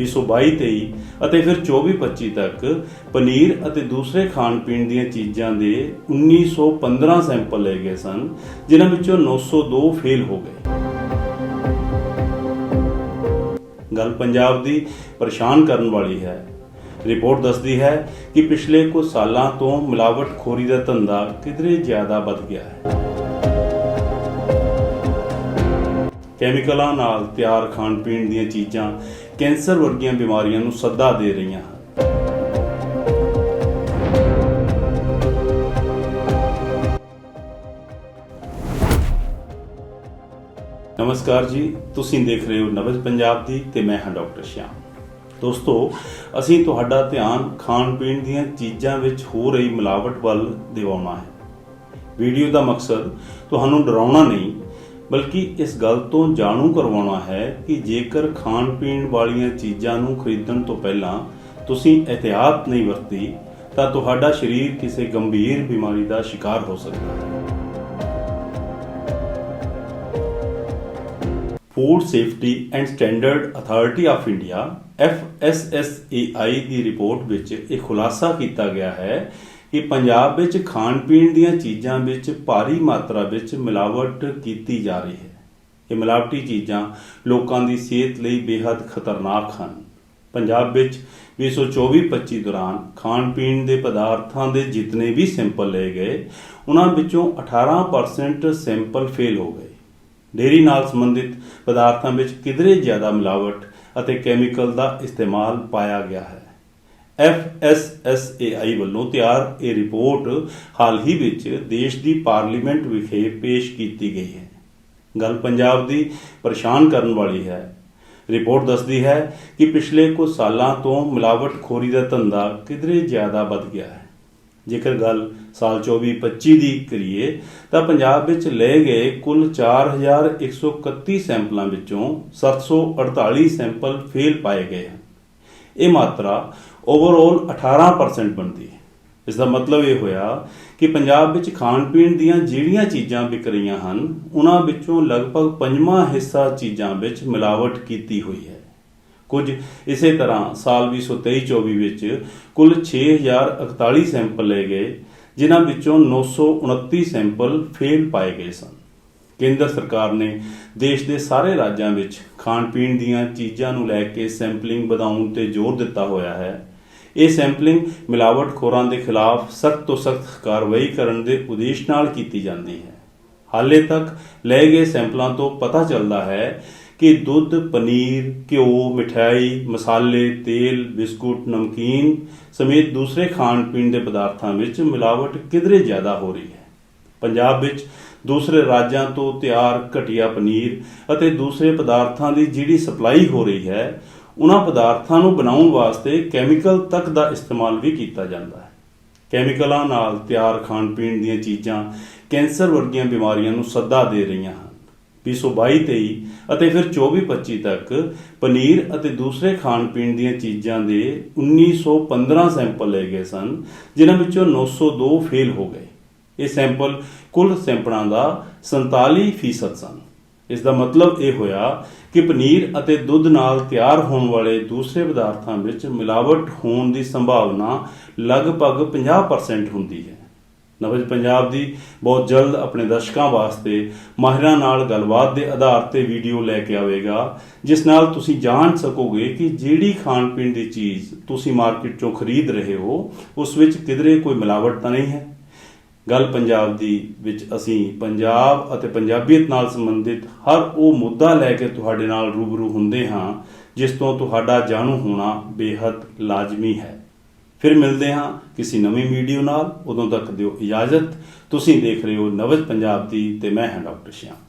2022-23 ਅਤੇ ਫਿਰ 24-25 ਤੱਕ ਪਨੀਰ ਅਤੇ ਦੂਸਰੇ ਖਾਣ ਪੀਣ ਦੀਆਂ ਚੀਜ਼ਾਂ ਦੇ 1915 ਸੈਂਪਲ ਲਏ ਗਏ ਸਨ, ਜਿਨ੍ਹਾਂ ਵਿੱਚੋਂ 902 ਫੇਲ ਹੋ ਗਏ। ਗੱਲ ਪੰਜਾਬ ਦੀ ਪਰੇਸ਼ਾਨ ਕਰਨ ਵਾਲੀ ਹੈ। ਰਿਪੋਰਟ ਦੱਸਦੀ ਹੈ ਕਿ ਪਿਛਲੇ ਕੁਝ ਸਾਲਾਂ ਤੋਂ ਮਿਲਾਵਟਖੋਰੀ ਦਾ ਧੰਦਾ ਕਿਧਰੇ ਜ਼ਿਆਦਾ ਵੱਧ ਗਿਆ ਹੈ। ਕੈਮੀਕਲਾਂ ਨਾਲ ਤਿਆਰ ਖਾਣ ਪੀਣ ਦੀਆਂ ਚੀਜ਼ਾਂ ਕੈਂਸਰ ਵਰਗੀਆਂ ਬਿਮਾਰੀਆਂ ਨੂੰ ਸੱਦਾ ਦੇ ਰਹੀਆਂ ਹਨ। ਨਮਸਕਾਰ ਜੀ, ਤੁਸੀਂ ਦੇਖ ਰਹੇ ਹੋ ਨਵਜ ਪੰਜਾਬ ਦੀ ਤੇ ਮੈਂ ਹਾਂ ਡਾਕਟਰ ਸ਼ਿਆਮ। ਦੋਸਤੋ, ਅਸੀਂ ਤੁਹਾਡਾ ਧਿਆਨ ਖਾਣ ਪੀਣ ਦੀਆਂ ਚੀਜ਼ਾਂ ਵਿੱਚ ਹੋ ਰਹੀ ਮਿਲਾਵਟ ਵੱਲ ਦਿਵਾਉਣਾ ਹੈ। ਵੀਡੀਓ ਦਾ ਮਕਸਦ, ਤੁਹਾਨੂੰ ਡਰਾਉਣਾ ਨਹੀਂ ਬਲਕਿ ਇਸ ਗੱਲ ਤੋਂ ਜਾਣੂ ਕਰਵਾਉਣਾ ਹੈ ਕਿ ਜੇਕਰ ਖਾਣ ਪੀਣ ਵਾਲੀਆਂ ਚੀਜ਼ਾਂ ਨੂੰ ਖਰੀਦਣ ਤੋਂ ਪਹਿਲਾਂ ਤੁਸੀਂ ਇhtiyਾਤ ਨਹੀਂ ਵਰਤੀ, ਤਾਂ ਤੁਹਾਡਾ ਸਰੀਰ ਕਿਸੇ ਗੰਭੀਰ ਬਿਮਾਰੀ ਦਾ ਸ਼ਿਕਾਰ ਹੋ ਸਕਦਾ ਹੈ। Food safety and standard authority of India FSSAI ਦੀ ਰਿਪੋਰਟ ਵਿੱਚ ਇਹ ਖੁਲਾਸਾ ਕੀਤਾ ਗਿਆ ਹੈ ਕਿ ਪੰਜਾਬ ਵਿੱਚ ਖਾਣ ਪੀਣ ਦੀਆਂ ਚੀਜ਼ਾਂ ਵਿੱਚ ਭਾਰੀ ਮਾਤਰਾ ਵਿੱਚ ਮਿਲਾਵਟ ਕੀਤੀ ਜਾ ਰਹੀ ਹੈ। ਇਹ ਮਿਲਾਵਟੀ ਚੀਜ਼ਾਂ ਲੋਕਾਂ ਦੀ ਸਿਹਤ ਲਈ ਬੇहद ਖਤਰਨਾਕ ਹਨ। ਪੰਜਾਬ ਵਿੱਚ 2024-25 ਦੌਰਾਨ ਖਾਣ ਪੀਣ ਦੇ ਪਦਾਰਥਾਂ ਦੇ ਜਿੰਨੇ ਵੀ ਸੈਂਪਲ ਲਏ ਗਏ, ਉਹਨਾਂ ਵਿੱਚੋਂ 18% ਸੈਂਪਲ ਫੇਲ ਹੋ ਗਏ। ਡੇਰੀ ਨਾਲ ਸੰਬੰਧਿਤ ਪਦਾਰਥਾਂ ਵਿੱਚ ਕਿਧਰੇ ਜ਼ਿਆਦਾ ਮਿਲਾਵਟ ਅਤੇ ਕੈਮੀਕਲ ਦਾ ਇਸਤੇਮਾਲ ਪਾਇਆ ਗਿਆ ਹੈ। FSSAI ਵੱਲੋਂ ਤਿਆਰ ਇਹ ਰਿਪੋਰਟ ਹਾਲ ਹੀ ਵਿੱਚ ਦੇਸ਼ ਦੀ ਪਾਰਲੀਮੈਂਟ ਵਿਖੇ ਪੇਸ਼ ਕੀਤੀ ਗਈ ਹੈ। ਗੱਲ ਪੰਜਾਬ ਦੀ ਪਰੇਸ਼ਾਨ ਕਰਨ ਵਾਲੀ ਹੈ। ਰਿਪੋਰਟ ਦੱਸਦੀ ਹੈ ਕਿ ਪਿਛਲੇ ਕੁਝ ਸਾਲਾਂ ਤੋਂ ਮਿਲਾਵਟਖੋਰੀ ਦਾ ਧੰਦਾ ਕਿਧਰੇ ਜ਼ਿਆਦਾ ਵੱਧ ਗਿਆ ਹੈ। ਜੇਕਰ ਗੱਲ ਸਾਲ 24-25 ਦੀ ਕਰੀਏ, ਤਾਂ ਪੰਜਾਬ ਵਿੱਚ ਲਏ ਗਏ ਕੁੱਲ 4131 ਸੈਂਪਲਾਂ ਵਿੱਚੋਂ 748 ਸੈਂਪਲ ਫੇਲ ਪਾਏ ਗਏ ਹਨ। ਇਹ ਮਾਤਰਾ ਓਵਰਆਲ 18% ਬਣਦੀ ਹੈ। ਇਸ ਦਾ ਮਤਲਬ ਇਹ ਹੋਇਆ ਕਿ ਪੰਜਾਬ ਵਿੱਚ ਖਾਣ ਪੀਣ ਦੀਆਂ ਜਿਹੜੀਆਂ ਚੀਜ਼ਾਂ ਵਿਕ ਰਹੀਆਂ ਹਨ, ਉਹਨਾਂ ਵਿੱਚੋਂ ਲਗਭਗ ਪੰਜਵਾਂ ਹਿੱਸਾ ਚੀਜ਼ਾਂ ਵਿੱਚ ਮਿਲਾਵਟ ਕੀਤੀ ਹੋਈ ਹੈ। ਕੁਝ ਇਸੇ ਤਰ੍ਹਾਂ ਸਾਲ 2023-24 ਵਿੱਚ ਕੁੱਲ 6041 ਸੈਂਪਲ ਲਏ ਗਏ, ਜਿਨ੍ਹਾਂ ਵਿੱਚੋਂ 929 ਸੈਂਪਲ ਫੇਲ ਪਾਏ ਗਏ ਸਨ। ਕੇਂਦਰ ਸਰਕਾਰ ਨੇ ਦੇਸ਼ ਦੇ ਸਾਰੇ ਰਾਜਾਂ ਵਿੱਚ ਖਾਣ ਪੀਣ ਦੀਆਂ ਚੀਜ਼ਾਂ ਨੂੰ ਲੈ ਕੇ ਸੈਂਪਲਿੰਗ ਵਧਾਉਣ ਤੇ ਜ਼ੋਰ ਦਿੱਤਾ ਹੋਇਆ ਹੈ। ਇਹ ਸੈਂਪਲਿੰਗ ਮਿਲਾਵਟਖੋਰਾਂ ਦੇ ਖਿਲਾਫ ਸਖਤ ਤੋਂ ਸਖਤ ਕਾਰਵਾਈ ਕਰਨ ਦੇ ਉਦੇਸ਼ ਨਾਲ ਕੀਤੀ ਜਾਂਦੀ ਹੈ। ਹਾਲੇ ਤੱਕ ਲਏ ਗਏ ਸੈਂਪਲਾਂ ਤੋਂ ਪਤਾ ਚੱਲਦਾ ਹੈ ਕਿ ਦੁੱਧ, ਪਨੀਰ, ਘਿਓ ਮਠਿਆਈ ਮਸਾਲੇ, ਤੇਲ, ਬਿਸਕੁਟ, ਨਮਕੀਨ ਸਮੇਤ ਦੂਸਰੇ ਖਾਣ ਪੀਣ ਦੇ ਪਦਾਰਥਾਂ ਵਿੱਚ ਮਿਲਾਵਟ ਕਿਧਰੇ ਜ਼ਿਆਦਾ ਹੋ ਰਹੀ ਹੈ। ਪੰਜਾਬ ਵਿੱਚ ਦੂਸਰੇ ਰਾਜਾਂ ਤੋਂ ਤਿਆਰ ਘਟੀਆ ਪਨੀਰ ਅਤੇ ਦੂਸਰੇ ਪਦਾਰਥਾਂ ਦੀ ਜਿਹੜੀ ਸਪਲਾਈ ਹੋ ਰਹੀ ਹੈ ਉਹਨਾਂ ਪਦਾਰਥਾਂ ਨੂੰ ਬਣਾਉਣ ਵਾਸਤੇ ਕੈਮੀਕਲ ਤੱਕ ਦਾ ਇਸਤੇਮਾਲ ਵੀ ਕੀਤਾ ਜਾਂਦਾ ਹੈ। ਕੈਮੀਕਲਾਂ ਨਾਲ ਤਿਆਰ ਖਾਣ ਪੀਣ ਦੀਆਂ ਚੀਜ਼ਾਂ ਕੈਂਸਰ ਵਰਗੀਆਂ ਬਿਮਾਰੀਆਂ ਨੂੰ ਸੱਦਾ ਦੇ ਰਹੀਆਂ ਹਨ। 2022-23 ਅਤੇ ਫਿਰ 24-25 ਤੱਕ ਪਨੀਰ ਅਤੇ ਦੂਸਰੇ ਖਾਣ ਪੀਣ ਦੀਆਂ ਚੀਜ਼ਾਂ ਦੇ 1915 ਸੈਂਪਲ ਲਏ ਗਏ ਸਨ, ਜਿਨ੍ਹਾਂ ਵਿੱਚੋਂ 902 ਫੇਲ ਹੋ ਗਏ। ਇਹ ਸੈਂਪਲ ਕੁੱਲ ਸੈਂਪਲਾਂ ਦਾ 47% ਸਨ। ਇਸ ਦਾ ਮਤਲਬ ਇਹ ਹੋਇਆ ਕਿ ਪਨੀਰ ਅਤੇ ਦੁੱਧ ਨਾਲ ਤਿਆਰ ਹੋਣ ਵਾਲੇ ਦੂਸਰੇ ਪਦਾਰਥਾਂ ਵਿੱਚ ਮਿਲਾਵਟ ਹੋਣ ਦੀ ਸੰਭਾਵਨਾ ਲਗਭਗ 50% ਹੁੰਦੀ ਹੈ। ਨਵਜ ਪੰਜਾਬ ਦੀ ਬਹੁਤ ਜਲਦ ਆਪਣੇ ਦਰਸ਼ਕਾਂ ਵਾਸਤੇ ਮਾਹਿਰਾਂ ਨਾਲ ਗੱਲਬਾਤ ਦੇ ਆਧਾਰ ਤੇ ਵੀਡੀਓ ਲੈ ਕੇ ਆਵੇਗਾ, ਜਿਸ ਨਾਲ ਤੁਸੀਂ ਜਾਣ ਸਕੋਗੇ ਕਿ ਜਿਹੜੀ ਖਾਣ ਪੀਣ ਦੀ ਚੀਜ਼ ਤੁਸੀਂ ਮਾਰਕੀਟ ਚੋਂ ਖਰੀਦ ਰਹੇ ਹੋ, ਉਸ ਵਿੱਚ ਕਿਧਰੇ ਕੋਈ ਮਿਲਾਵਟ ਤਾਂ ਨਹੀਂ ਹੈ। ਗੱਲ ਪੰਜਾਬ ਦੀ ਵਿੱਚ ਅਸੀਂ ਪੰਜਾਬ ਅਤੇ ਪੰਜਾਬੀਅਤ ਨਾਲ ਸੰਬੰਧਿਤ ਹਰ ਉਹ ਮੁੱਦਾ ਲੈ ਕੇ ਤੁਹਾਡੇ ਨਾਲ ਰੂਬਰੂ ਹੁੰਦੇ ਹਾਂ, ਜਿਸ ਤੋਂ ਤੁਹਾਡਾ ਜਾਣੂ ਹੋਣਾ ਬੇहद ਲਾਜ਼ਮੀ ਹੈ। ਫਿਰ ਮਿਲਦੇ ਹਾਂ ਕਿਸੇ ਨਵੀਂ ਵੀਡੀਓ ਨਾਲ। ਉਦੋਂ ਤੱਕ ਦਿਓ ਇਜਾਜ਼ਤ। ਤੁਸੀਂ ਦੇਖ ਰਹੇ ਹੋ ਨਵਜ ਪੰਜਾਬ ਦੀ ਤੇ ਮੈਂ ਹਾਂ ਡਾਕਟਰ ਸ਼ਿਆਮ।